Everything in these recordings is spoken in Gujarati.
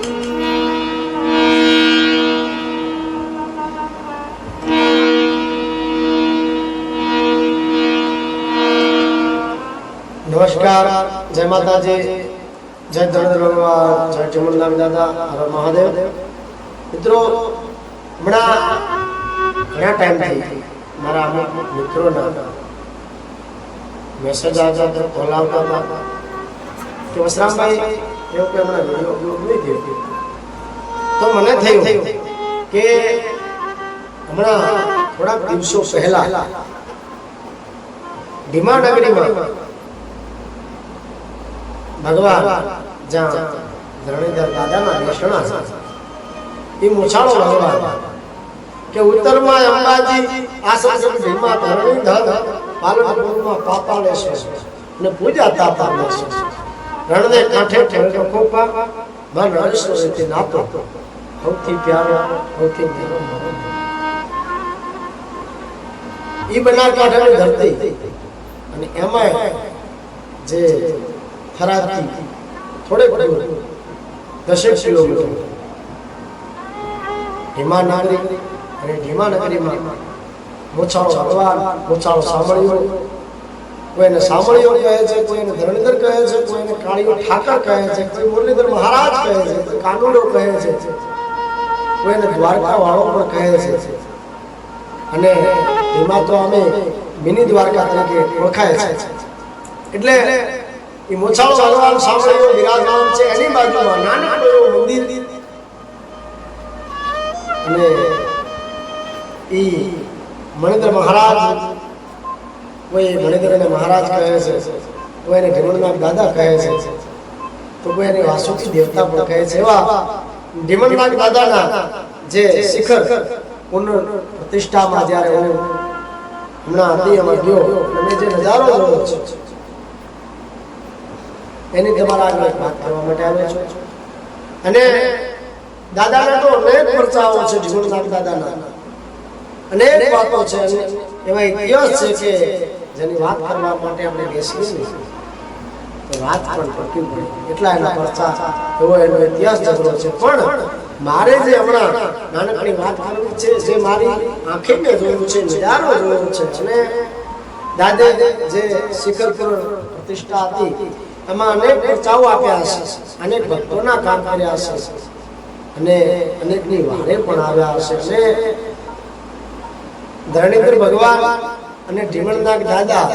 નમસ્કાર, જય માતાજી, જય ધર્મેન્દ્ર ભગવાન, જય ચમનલાલ દાદા, હર મહાદેવ. મિત્રો, હમણાં ઘણા ટાઈમથી મારા અમુક મિત્રોના મેસેજ આવતા હતા કોલ આવતા હતા. કે વસરામભાઈ એવું કે હમણાં વીડિયો અપલોડ નહીં થયો તો મને થયું કે હમણાં થોડાક દિવસો પહેલા ડીમા નગરીમાં ભગવાન જ્યાં ધરણીધર દાદાના બેસણા છે એ મોછાળો ભગવાન કે ઉત્તરમાં અંબાજી આસન ભીમા ધરણીધર પાલનપુરમાં પાતાળેશ્વર અને પૂજા તાતાળેશ્વર રણને કાંઠે ઠેરતો ખોપા મન હર્ષથી નાતો. સૌથી પ્યારો સૌથી મેરો ઈ બનાર કાંઠાની ધરતી. અને એમાં જે થરાતી થોડેક દૂર દસેક કિલોમીટર. ઢીમા નાગરી અને ઢીમા નગરીમાં મોછાળો ભગવાન મોછાળો સાંભળ્યો. કોઈને સાંભળ્યો કહે છે કોઈને ધરણીધર કહે છે કોઈને કાળીઓ ઠાકર કહે છે, કોઈ મુરલીધર મહારાજ કહે છે કાનુડો કહે છે કોઈને દ્વારકા વાળો પણ કહે છે. અને એમાં તો અમે મિની દ્વારકા તરીકે ઓળખાય છે. એટલે એ મોછાળો ભગવાન સાંભળ્યો વિરાજમાન છે, એની બાજુમાં નાનકડું એવું મંદિર. અને એ મણિન્દ્ર મહારાજ કોઈ મણિધરને મહારાજ કહે છે, કોઈ એને ઢીમણનાથ દાદા કહે છે, તો કોઈ એને વાસુકી દેવતા પણ કહે છે. એવા ઢીમણનાથ દાદાના જે શિખર પુનઃ પ્રતિષ્ઠામાં જ્યારે હું હમણાં હૃદયમાં ગયો અને જે નજારો જોયો છે, એની તમારા આગળ વાત કરવા માટે આવ્યો છું. અને દાદાના તો અનેક પરચાઓ છે જીવનનાથ દાદાના. અનેક વાતો છે એવા ઇતિહાસ છે કે જેની વાત કરવા માટે આપણે બેસીએ વાત પણ ટકી પડે. એટલા એના પરચા, એવો એનો ઇતિહાસ જબરો છે. પણ મારે જે હમણાં નાનકડી વાત કરવી છે, જે મારી આંખે મેં જોયું છે નજારો જોયો છે અને દાદે જે શિખર પર પ્રતિષ્ઠા હતી, એમાં અનેક પરચાઓ આપ્યા હશે, અનેક ભક્તોના કામ કર્યા છે અને અનેકની વારે પણ આવ્યા હશે. અને ધરણીધર ભગવાન અને ઢીમણનાગ દાદા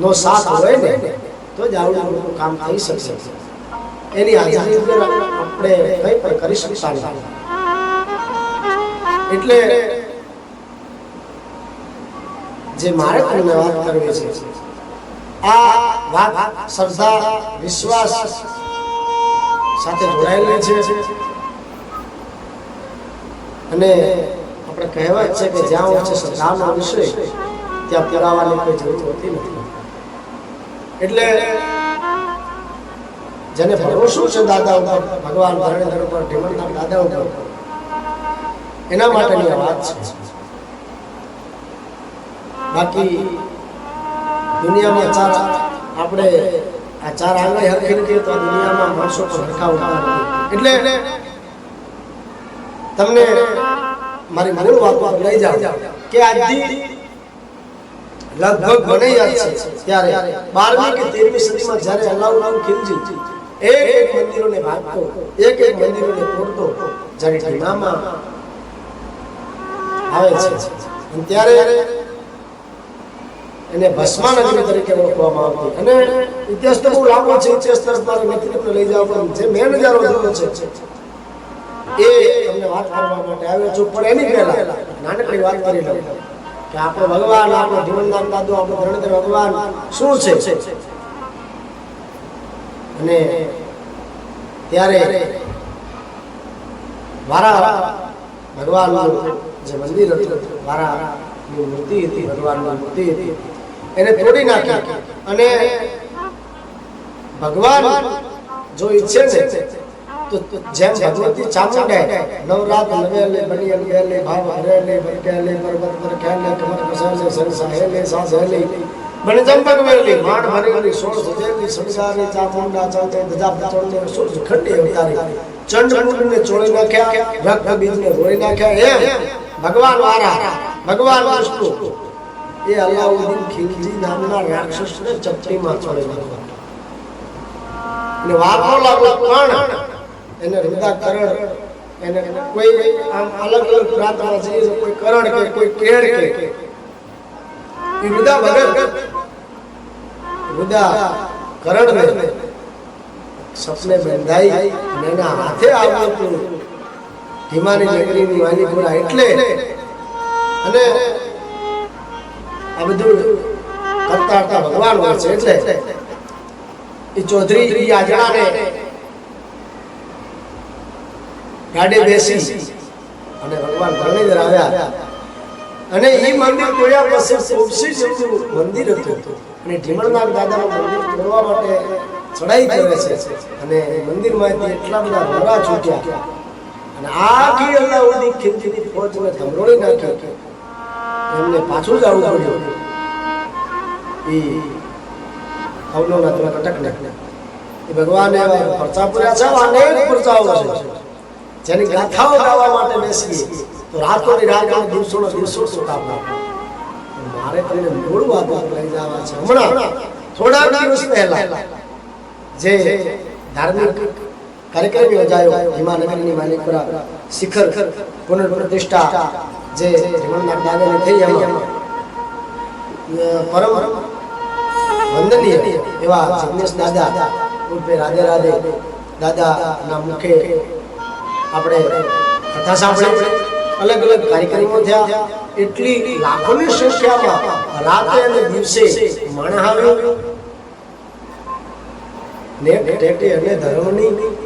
નો સાથ હોય ને, તો જ આવડું કામ થઈ શકશે. એની હાજરી આપણે કંઈ પણ કરી શકતા એટલે જે મારે તમને વાત કરવી છે, આ વાત શ્રદ્ધા, વિશ્વાસ સાથે જોડાયેલી છે. અને કહેવાય છે કે જ્યાં હોય છે શ્રદ્ધાનો વિષય, ત્યાં પુરાવાની કોઈ જરૂર હોતી નથી. એટલે જેને ભરોસો છે દાદા ઉપર, ભગવાન ધરણીધર ઉપર ઢીમણના દાદા ઉપર, એના માટેની આ વાત છે. બાકી દુનિયામાં ચાર, આપણે આ ચાર આંગળી હરખી નથી તો દુનિયામાં માણસો પણ હરખા ઉઠતા એટલે તમને મારી મૂળ વાત પર લઈ જાઓ. કે આજથી લગભગ મને યાદ છે. ત્યારે બારમી કે તેરમી સદીમાં જ્યારે અલાઉલાઉ ખિલજી, એક એક મંદિરોને ભાગતો, એક એક મંદિરોને તોડતો, જ્યારે ઢીમામાં આવે છે. ત્યારે એને ભસ્માનગરી તરીકે ઓળખવામાં આવતી. અને ઇતિહાસ તો બહુ લાંબો છે. ઇતિહાસ તરફ મારે લઈ જવા પણ જે મેં નજારો છે એ તમને વાત કરવા માટે આવ્યો છું, પણ એની પહેલા નાનકડી વાત કરી લઉં કે આપણો ભગવાન, આપણો જીવનદાન દાદો, આપણો ધરણધર ભગવાન શું છે? અને ત્યારે વારા ભગવાનનું જે મંદિર હતું વારાની મૂર્તિ હતી, ભગવાનની મૂર્તિ હતી, એને તોડી નાખી અને ભગવાન જો ઈચ્છે છે તો જેમ ભગવતી ચામુંડા, નવરાત ભગવાન વારા, ભગવાન વિષ્ણુ. એ અલાઉદ્દીન ખિલજી નામના રાક્ષસને ચપટીમાં ચોળી પણ એને હૃદયકરણ એને કોઈ આમ અલગ અલગ પ્રાંતમાં તો કોઈ કરણ કે, કોઈ કેળ કે. એ હૃદય વગર હૃદય કરણ ને સપને બંધાઈ અને એના હાથે આવતું ધીમાની નગરીની માલિકુરા એટલે અને આ બધું કરતા કરતા ભગવાન હોય છે, એટલે એ ચૌધરી એ આજણાને ગાડી બેસી. અને ભગવાન ધરણીધર આવ્યા. અને એ મંદિર જોયા પછી કોપસી જેવું મંદિર હતું. અને ઢીમણનાથ દાદાનું મંદિર તોડવા માટે ચડાઈ કરે છે. અને મંદિરમાંથી એટલા બધા મોરા છૂટ્યા. અને આખી અલ્લાહુદ્દીન ખિલજીની ફોજને ધમરોળી નાખી. એમને પાછું જવું પડ્યું. એ અવલોના તમે નાખ્યા એ ભગવાને પરચા પૂર્યા છે. અનેક પરચાઓ છે. જેની ગાથાઓ ગાવા માટે બેસીએ તો રાતોની રાત અને દિવસોનો દિવસો સુકામ મારે તમને મૂળ વાતો લઈ જવા છે. હમણાં થોડા દિવસ પહેલા જે ધાર્મિક કાર્યક્રમ યોજાયો હિમાનગરની માલિકપુરા શિખર પુનઃપ્રતિષ્ઠા જે હિમણનાથ દાદાને થઈ એમાં. પરમ વંદનીય એવા જગનેશ દાદા ઉર્ફે રાધે રાધે દાદાના મુખે આપણે કથા સાંભળી અલગ અલગ કાર્યક્રમો થયા. એટલી લાખોની સંખ્યામાં રાતે અને દિવસે માણસ આવ્યો.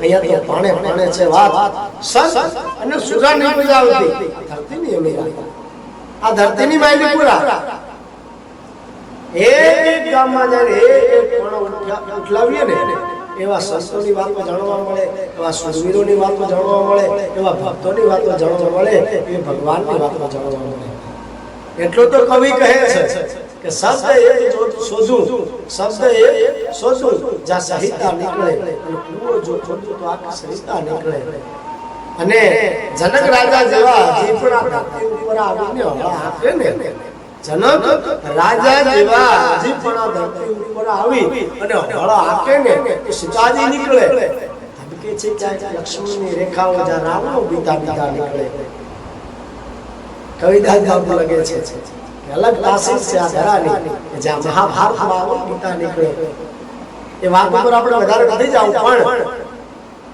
અહીંયા છે વાત. સંત અને સુરા નીકળી આવતી. ધરતીની આ ધરતીની પૂરા. એક એક ઉઠલાવીએ ને એવા સંતોની વાતો જાણવા મળે, એવા સુરવીરોની વાતો જાણવા મળે, એવા ભક્તોની વાતો જાણવા મળે, એ ભગવાનની વાતો જાણવા મળે. એટલો તો કવિ કહે છે કે શબ્દ એ શોધું, શબ્દ એ શોધું, જ્યાં સહિતા નીકળે અને પૂરો જો ખોદું તો આખી સહિતા નીકળે. અને જનક રાજા જેવા જે પણ આ ધરતી ઉપર આવીને હવા આપે ને જનક રાજા જેવા હજી પણ ધરતી ઉપર આવી અને હળ આપે ને એ સીતાજી નીકળે. ધમકે છે ક્યાંક લક્ષ્મણની રેખાઓ જ્યાં રામનો પિતા પિતા નીકળે. કવિતા જ લગે છે અલગ ક્લાસીસ છે આ ધરાની જ્યાં મહાભારતમાં આવો પિતા નીકળે. એ વાત ઉપર આપણે વધારે નથી જાવ પણ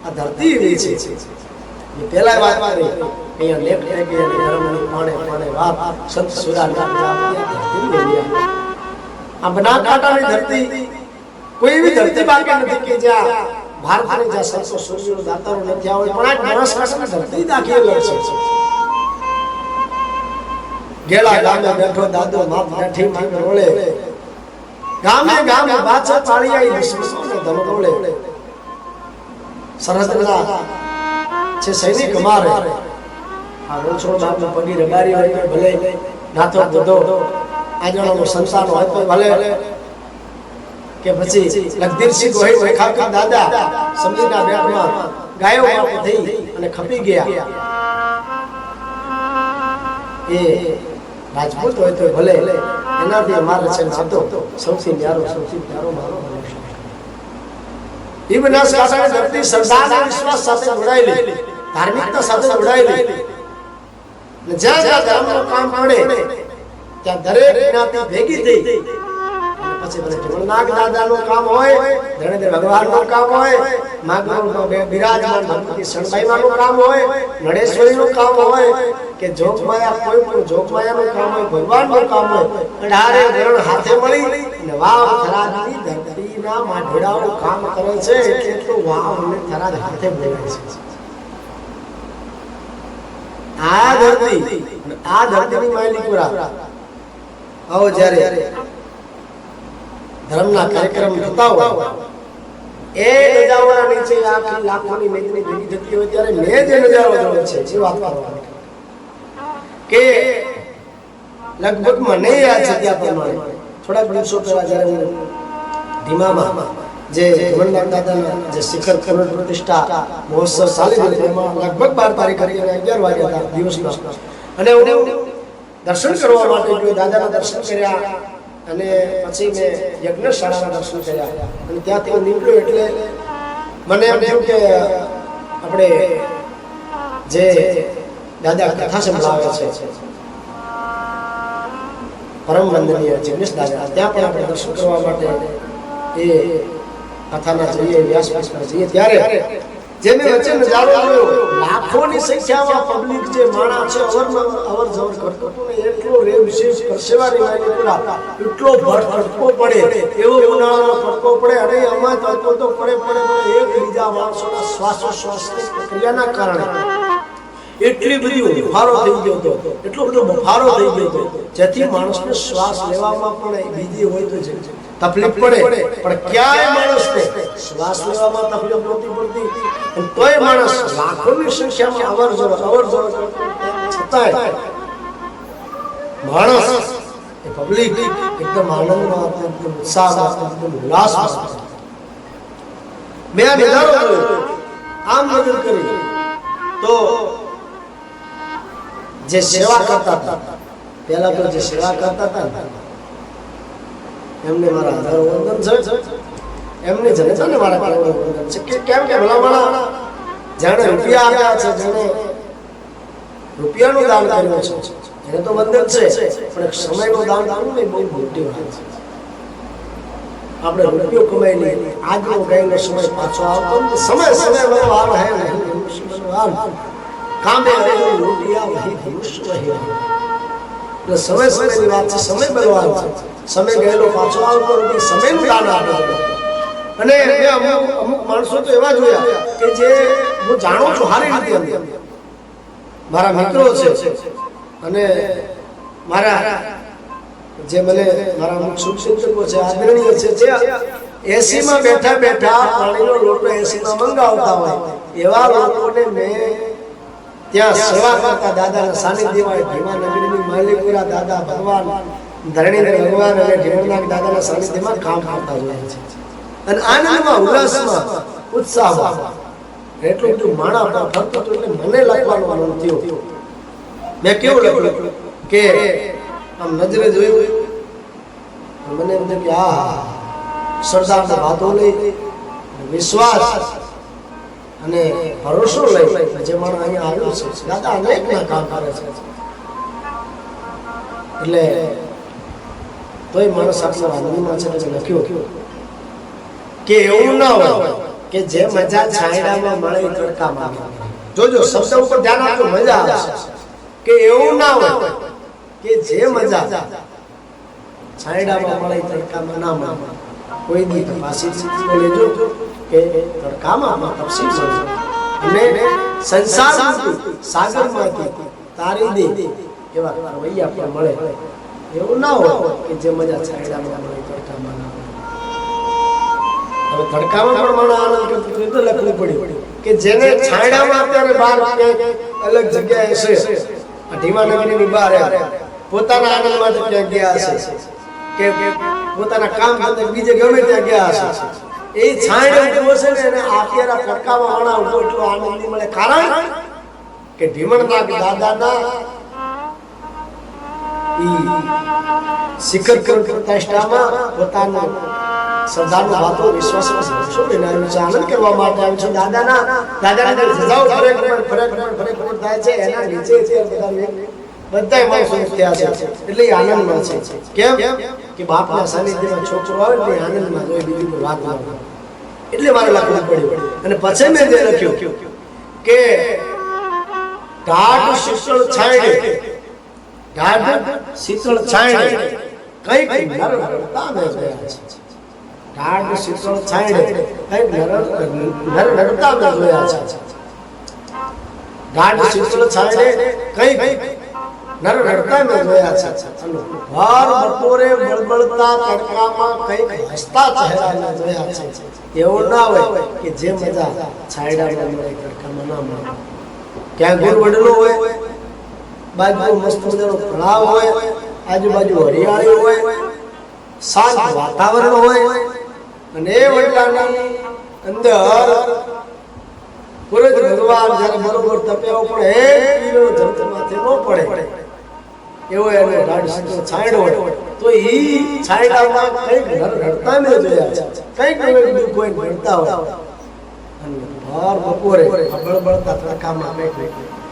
આ ધરતી એવી છે. પેલા વાત કરી. અહીંયા લેખ ટેકે અને ધર્મની પાણે પાણે વાત સંત સુરા આ બનાસકાંઠાની ધરતી કોઈ એવી ધરતી બાકી નથી કે જ્યાં ભારતની છે, સૈનિક અમારે. ભલે નાથો બધો આજણોનો સંસાર હોય તો ભલે. કે પછી લગદીરસિંહ ગોહિલ ગાયો બાપુ ગયા. એ રાજપૂત હોય તો ભલે. એનાથી અમારે છે નાતો સૌથી ન્યારો સૌથી ન્યારો મારો એ ધરતી વિશ્વાસ સાથે જોડાયેલી. ધાર્મિકતા સાથે જોડાયેલી. જ્યાં જ્યાં ધર્મનું કામ પડે, ત્યાં દરેક જ્ઞાતિ ભેગી થઈ. પછી ભલે દાદાનું કામ હોય ધરણીધર ભગવાનનું કામ હોય માગનું બે- બિરાજમાન ભગવતી શણબાઈમાનું કામ હોય, નડેશ્વરીનું કામ હોય, કે જોગમાયા કોઈ પણ જોગમાયાનું કામ હોય, ભગવાનનું કામ હોય, અઢારે વર્ણ હાથે મળી માઢોડાઓ કામ કરે છે, એટલું વાવ અને થરાદ હાથે બોલાય છે. આ ધરતી આ ધરતીની માલિકુરા આવો જ્યારે ધર્મના કાર્યક્રમ થતા હોય, એ નજારાના નીચે આખી લાખોની મેદની ભેગી થતી હોય ત્યારે મેં જે નજારો જોયો છે, જે વાત કરવાની કે લગભગ મને યાદ છે ત્યાં પ્રમાણે. થોડાક દિવસો પહેલા જ્યારે હું ધીમામાં જે ધીમણનાથ દાદાના જે શિખર કરોડ પ્રતિષ્ઠા મહોત્સવ ચાલી રહ્યો એમાં લગભગ બાર તારીખ કરી અને અગિયાર વાગ્યા હતા દિવસના. અને હું દર્શન કરવા માટે ગયો, દાદાના દર્શન કર્યા અને પછી મેં યજ્ઞશાળાના દર્શન કર્યા. અને ત્યાંથી હું નીકળ્યો એટલે મને એમ થયું કે આપણે જે દાદા કથા સંભળાવે છે, પરમ વંદનીય જિગ્નેશ દાદા, ત્યાં પણ આપણે દર્શન કરવા માટે એ કથાના જઈએ, વ્યાસપીઠમાં જઈએ, ત્યારે જેને વચ્ચે નજારો લાખોની સંખ્યામાં પબ્લિક જે માણા છે અવર અવર જવર કરતો એટલો રે વિશેષ પરસેવાની વાળી પૂરા એટલો ભર તડકો પડે, એવો ઉનાળાનો તડકો પડે, અને આમાં તડકો તો પડે પડે પડે એક બીજા માણસોના શ્વાસોશ્વાસની પ્રક્રિયાના કારણે. એટલી બધી ઉફારો થઈ ગયો હતો. એટલો બધો બફારો થઈ ગયો હતો. જેથી માણસને શ્વાસ લેવામાં પણ બીજી હોય તો તકલીફ પડે, પણ ક્યાંય માણસને શ્વાસ લેવામાં તકલીફ નહોતી પડતી. તોય માણસ લાખોની સંખ્યામાં અવર જવર અવર જવર છતાંય માણસ એ પબ્લિક એકદમ આનંદમાં, એકદમ ઉત્સાહમાં, એકદમ ઉલ્લાસમાં. મેં આ જોયો આમ નજર કરી. તો જે સેવા કરતા હતા, પહેલા તો જે સેવા કરતા હતા એમને મારા હજારો વંદન છે. એમને જનતાને મારા કરોડો વંદન છે. કે કેમ કે ભલા માણા જેણે રૂપિયા આપ્યા છે, જેણે રૂપિયાનું દાન કર્યું છે. એને તો વંદન છે, પણ સમયનું દાન કરવું એ બહુ મોટી વાત છે. આપણે રૂપિયો કમાઈ લઈએ, આજનો ગયેલો સમય પાછો આવતો સમય સમય વાર હે નહીં કામે રહેલો એટલે સમય સમયની વાત છે, સમય બલવાન સમય ગયેલો પાછો આવતો નથી, સમયનું દાન આપે અને અમુક અમુક માણસો તો એવા જોયા કે જે હું જાણું છું સારી રીતે. મારા મિત્રો છે. અને મારા જે મને મારા અમુક શુભચિંતકો છે, આદરણીય છે, જે એસી માં બેઠા બેઠા પાણીનો લોટો એસી માં મંગાવતા હોય, એવા લોકોને મેં ત્યાં સેવા કરતા દાદાના સાનિધ્યમાં ભીમા નગરીની માલિકપુરા દાદા ભગવાન ધરણીધર ભગવાન અને ઢીમણનાથ દાદાના સાનિધ્યમાં કામ કરતા જોયા છે. અને આનંદમાં ઉલ્લાસમાં ઉત્સાહમાં એટલું બધું માણા પણ ફરતું હતું એટલે મને લખવાનું મન થયું. મેં કેવું લખ્યું કે આમ નજરે જોયું મને એમ કે આ સરદારના વાતો લઈ વિશ્વાસ અને ભરોસો લઈ જે માણસ અહીંયા આવ્યો છે. દાદા અનેક ના કામ કરે છે. એટલે તોય માણસ આટલો આનંદમાં છે જે લખ્યું કે એવું ના હોય કે જે મજા છાંયડામાં મળે એ તડકામાં. જોજો શબ્દ ઉપર ધ્યાન આપજો મજા આવશે કે એવું ના હોય કે જે મજા છાંયડામાં મળે એ તડકામાં ના મળે. કોઈ દી તપાસી લેજો કે તડકામાં તપસી મળે અને સંસારમાંથી સાગરમાંથી તારી દે એવા રવૈયા પણ મળે. એવું ના હોય કે જે મજા છાંયડામાં મળે તડકામાં ના હવે તડકામાં પણ મને આનંદ કરતું તો લખવું પડ્યું કે જેને છાંયડામાં અત્યારે બહાર અલગ જગ્યાએ છે ઢીમા નગરીની બહાર પોતાના આનંદ માટે ક્યાંક ગયા હશે. કે પોતાના કામ ધંધે બીજે ગમે ત્યાં ગયા હશે એ છાંયડે ઊભો છે ને એને તડકામાં વાળા ઊભો એટલો આનંદ મળે કારણ કે ઢીમણનાથ દાદાના શિખર પ્રતિષ્ઠામાં પોતાનું શ્રદ્ધાનું વાતો આનંદ કરવા માટે આવ્યું છે દાદાના દાદાના જે સજાઓ ફરે ફરે ફરે ફરે ફરે ફરે થાય છે એના નીચે બધા માણસો થયા છે. એટલે આનંદમાં છે. કેમ? કે બાપના સાનિધ્યમાં છોકરો આવે ને આનંદમાં જોઈએ બીજું કોઈ વાત ના એટલે મારે લખવું પડ્યું. અને પછી મેં જે લખ્યું કે ઢાઢ શીતળ છાંયડે ઢાઢ શીતળ છાંયડે કંઈક નર નરતા મેં જોયા છે. ઢાઢ શીતળ છાંયડે કંઈક નર નર નરતા મેં છે. ઢાઢ શીતળ છાંયડે કંઈક નર નરતા મેં જોયા છે. ભર બપોરે બળબળતા તડકામાં કંઈક હસતા ચહેરા એવું ના હોય કે જે મજા છાંયડામાં મળે તડકામાં ના મળે. ક્યાં બાજુ મસ્ત તળાવ હોય, આજુબાજુ હરિયાળી હોય, શાંત વાતાવરણ હોય, અને એ વડલાની અંદર પુરુષ ભગવાન જ્યારે બરોબર તપ્યા પણ એ ધરતીમાંથી ન પડે. એવો એનો છાંયડો તો એ છાંયડામાં કંઈક રડતા નડતા જોયા કંઈક ને કંઈક દુઃખ હોય. ને અને ભર બપોરે આ બળબળતા તડકામાં અમે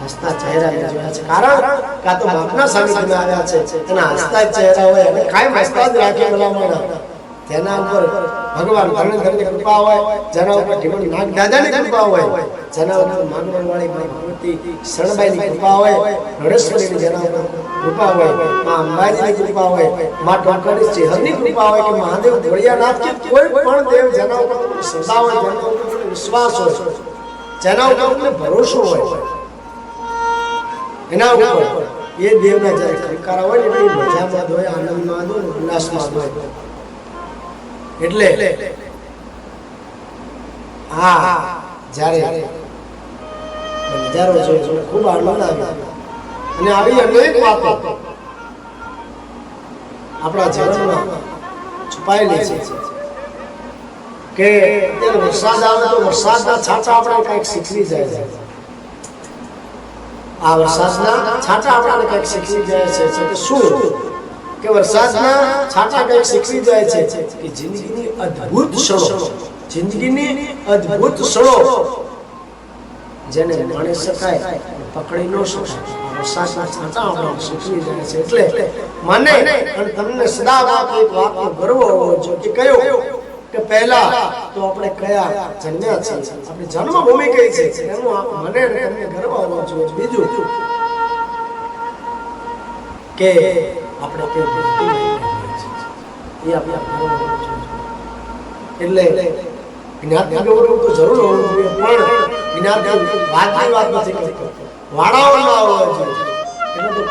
હસતા ચહેરા જોયા છે. કારણ કે તો બાપના સામે આવ્યા છે. એના હસતા ચહેરા હોય. અને કાયમ હસતા જ રાખે ભલામણ. જેના ઉપર ભગવાન ધરણીધરની કૃપા હોય, જેના ઉપર જીવન નાગ દાદાની કૃપા હોય, જેના ઉપર માંગણ વાળી ભગવતી શરણબાઈની કૃપા હોય, નરેશ્વરીની જેના ઉપર કૃપા હોય, માં અંબાજીની કૃપા હોય, માં ટોકરી ચેહરની કૃપા હોય કે મહાદેવ ભોળિયાનાથ કે કોઈ પણ દેવ જેના ઉપર શ્રદ્ધા હોય, જેના ઉપર વિશ્વાસ હોય, જેના ઉપર ભરોસો હોય, એના ઉપર એ દેવના જાય ખરીકારા હોય ને એ મજામાં જ હોય, આનંદમાં જ હોય, ઉલ્લાસમાં જ હોય. એટલે હા, જ્યારે નજારો ખૂબ આનંદ આવ્યો. અને આવી અનેક વાતો આપણા જીવનમાં છુપાયેલી છે. કે અત્યારે વરસાદ આવે તો વરસાદના છાંટા આપણે કંઈક શીખવી જાય છે. આ વરસાદના છાંટા આપણને કંઈક શીખવી જાય છે. કે શું? કે વરસાદના છાંટા કંઈક શીખવી જાય છે કે જિંદગીની અદ્ભુત ક્ષણો, જિંદગીની અદ્ભુત ક્ષણો. જેને માણી શકાય, પકડી ન શકાય, વરસાદના છાંટા જાય છે. એટલે મને તમને સદા વાત એક વાતનો ગર્વ હોવો કે કયો? કે પહેલા તો આપણે કયા જન્મ્યા છીએ? આપણી કઈ છે? એનું મને તમને ગર્વ હોવો જોઈએ. કે આપણે કે એ આપણે એટલે જ્ઞાતિ ગૌરવ તો જરૂર હોવું જોઈએ, પણ ના જોઈએ એટલે તો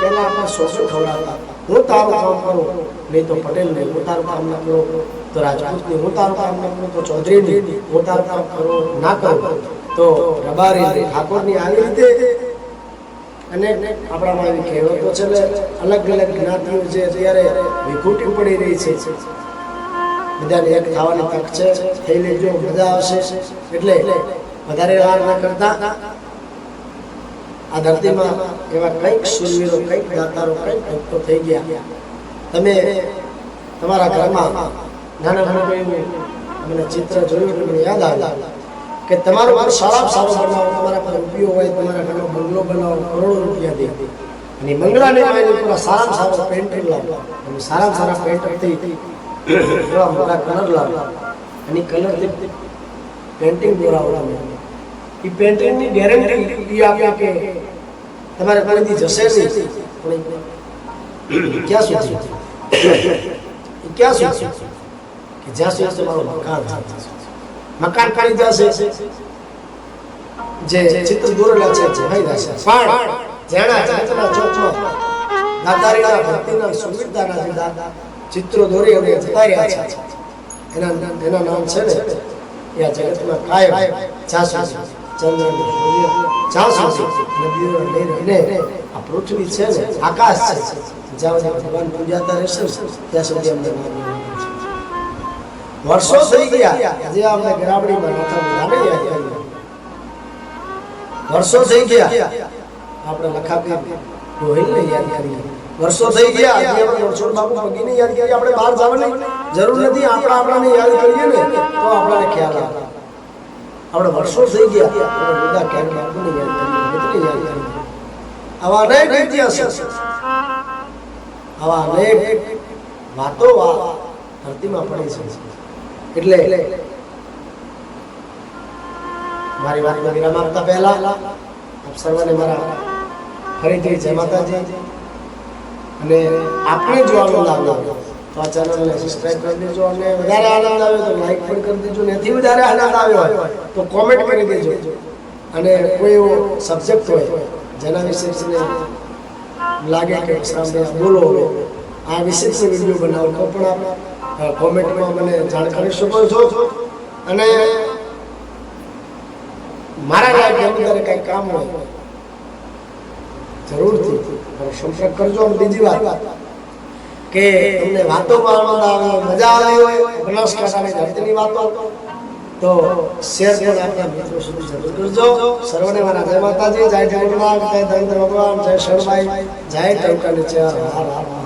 ખવડાવતા. હું તારું કામ કરું, નહીં તો પટેલ નહીં હું તારું કામ ના કરું, તો રાજપૂત હું તારું કામ ના તો ચૌધરી નહીં હું તારું કામ તો રબારી ઠાકોરની આવી રીતે અને આપણામાં એવી કહેવતો છે એટલે અલગ અલગ જ્ઞાતિઓ જે અત્યારે વિખૂટી પડી રહી છે. બધાને એક થવાની તક છે. થઈ લેજો, મજા આવશે. એટલે વધારે વાર ના કરતા આ ધરતીમાં એવા કંઈક સુરવીરો કંઈક દાતારો કંઈક ભક્તો થઈ ગયા. તમે તમારા ઘરમાં નાના મોટું એવું મને ચિત્ર જોયું મને યાદ આવ્યું કે તમારું મારો સારામાં સારો બનાવો, તમારા પર રૂપિયો હોય, તમારા ઘરનો બંગલો બનાવો, કરોડો રૂપિયા દે. અને બંગલાને એની ઉપર સારામાં સારો પેન્ટિંગ લાવો. અને સારામાં સારા પેન્ટરથી એવા મોટા કલર લાવો. અને કલર પેન્ટિંગ દોરાવડાવો એ પેન્ટિંગની ગેરંટી એ આપે કે તમારે કોઈથી જશે નહીં. પણ ક્યાં સુધી? ક્યાં સુધી? કે જ્યાં સુધી તમારું મકાન મકાન કરી દેશે જે ચિત્ર દોરેલા છે ભાઈ દેશે પણ જેના ચિત્રના ચોકમાં દાતારીના ભક્તિના સુવિધાના જે દાદા ચિત્રો દોરી અને જતા રહ્યા છે. એના એના નામ છે ને યા જગતમાં કાયમ જાસુ ચંદ્ર જ્યાં નદીઓ લઈ રહીને આ પૃથ્વી છે ને આકાશ છે. જ્યાં સુધી ભગવાન પૂજાતા રહેશે ત્યાં સુધી અમને માનવું છે વર્ષો થઈ ગયા. જે આપણે ગરાબડીમાં નહોતા વર્ષો થઈ ગયા. આપણે લખાપી ગોહિલને યાદ કરીએ. વર્ષો થઈ ગયા. આજે આપણે રણછોડ બાપુ પગીને યાદ કરીએ. આપણે બહાર જવાની જરૂર નથી. આપણે આપણાને યાદ કરીએ ને તો આપણને ખ્યાલ આવે. આપણે વર્ષો થઈ ગયા. આપણે બધા ક્યાંક બાપુને યાદ કરીએ એટલે યાદ કરીએ. આવા અનેક ઇતિહાસ. આવા અનેક વાતો ધરતીમાં પડી છે. એટલે મારી વાતનો વિરામ આપતા પહેલા આપ સર્વને મારા ફરીથી જય માતાજી. અને આપણે જો લાભ લાવ્યો, તો આ ચેનલને સબસ્ક્રાઇબ કરી દેજો અને વધારે આનંદ આવ્યો તો લાઈક પણ કરી દેજો ને એથી વધારે આનંદ આવ્યો હોય તો કોમેન્ટ કરી દેજો. અને કોઈ એવો સબ્જેક્ટ હોય જેના વિશે લાગે કે બોલો, આ વિશેષ વીડિયો બનાવો તો પણ આપ કોમેન્ટમાં મને જાણ કરી શકો છો. અને મારા લાયક અંદર કંઈ કામ હોય, જરૂરથી સંપર્ક કરજો. બીજી વાત કે તમને વાતો કરવામાં આવે, મજા આવી હોય, બનાસકાંઠાની ધરતીની વાતો, તો શેર પણ આપણા મિત્રો સુધી જરૂર કરજો. સર્વને મારા જય માતાજી, જય જગન્નાથ, જય ધર્મેન્દ્ર ભગવાન, જય શરભાઈ જય ટંકા નીચે હર હર.